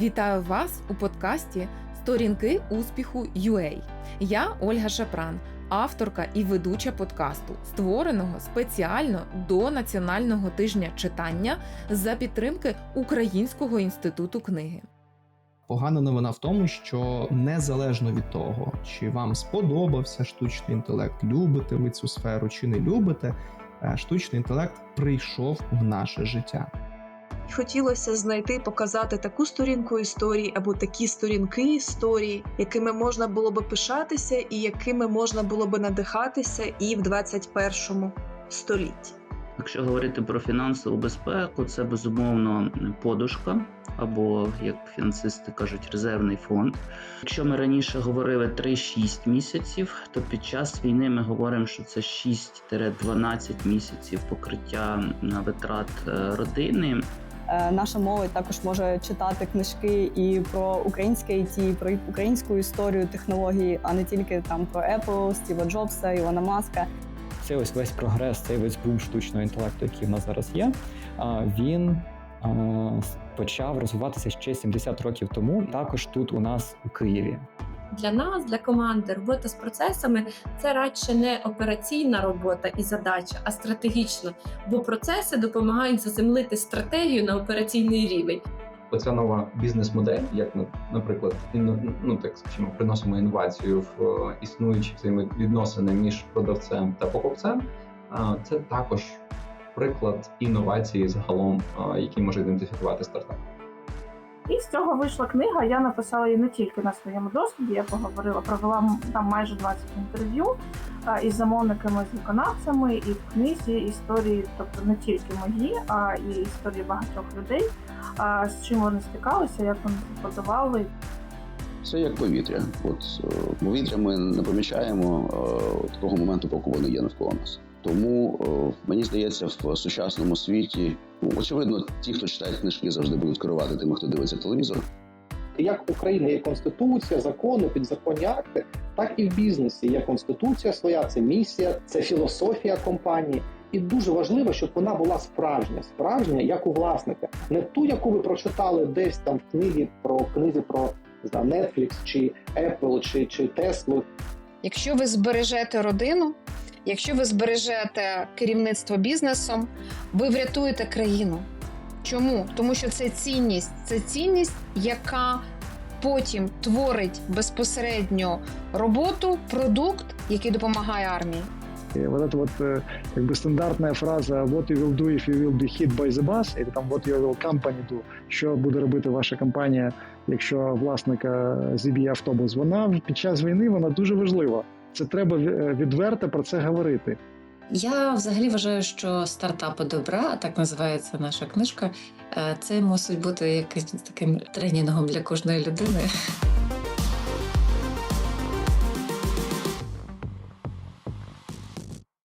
Вітаю вас у подкасті Сторінки успіху UA. Я Ольга Шапран, авторка і ведуча подкасту, створеного спеціально до Національного тижня читання за підтримки Українського інституту книги. Погана новина в тому, що незалежно від того, чи вам сподобався штучний інтелект, любите ви цю сферу чи не любите, е, штучний інтелект прийшов в наше життя. Хотілося знайти, показати таку сторінку історії або такі сторінки історії, якими можна було би пишатися, і якими можна було би надихатися і в 21 столітті. Якщо говорити про фінансову безпеку, це безумовно подушка, або, як фінансисти кажуть, резервний фонд. Якщо ми раніше говорили 3-6 місяців, то під час війни ми говоримо, що це 6-12 місяців покриття витрат е, родини. Е, Наша молодь також може читати книжки і про українське IT, і про українську історію технології, а не тільки там про Apple, Стіва Джобса, Ілона Маска. Цей ось весь прогрес, цей весь бум штучного інтелекту, який в нас зараз є, він почав розвиватися ще 70 років тому, також тут у нас у Києві. Для нас, для команди, робота з процесами це радше не операційна робота і задача, а стратегічна, бо процеси допомагають заземлити стратегію на операційний рівень. оця нова бізнес-модель, як на- наприклад, ну так скажімо, приносимо інновацію в е, існуючі взаємовідносини між продавцем та покупцем. Це також приклад інновації загалом, який може ідентифікувати стартап. І з цього вийшла книга. Я написала її не тільки на своєму досвіді. Я поговорила, провела там майже 20 інтерв'ю із замовниками, з виконавцями, і в книзі історії, тобто не тільки мої, а і історії багатьох людей. З чим вони стикалися, як вони подавали, Це як повітря. От е, повітря ми не помічаємо е, того моменту, поки воно є навколо нас. Тому е, мені здається, в сучасному світі ну, очевидно, ті, хто читає книжки, завжди будуть керувати тими, хто дивиться телевізор. як в Україні є конституція, закони, підзаконні акти, так і в бізнесі є конституція своя, це місія, це філософія компанії. І дуже важливо, щоб вона була справжня, справжня, як у власника, не ту, яку ви прочитали десь там в книгі про книзі про знаю, Netflix чи Apple чи, чи Tesla. Якщо ви збережете родину, якщо ви збережете керівництво бізнесом, ви врятуєте країну. Чому? Тому що це цінність, це цінність, яка потім творить безпосередньо роботу, продукт, який допомагає армії. И вот эта вот э, как бы стандартная фраза «What you will do if you will be hit by the bus» или там «What your will company do», що буде робити ваша компанія, якщо власника зіб'є автобус, вона під час війни вона дуже важлива. Це треба е, відверто про це говорити. Я взагалі вважаю, що стартапи добра, так називається наша книжка. е, Це мусить бути якимось таким тренінгом для кожної людини.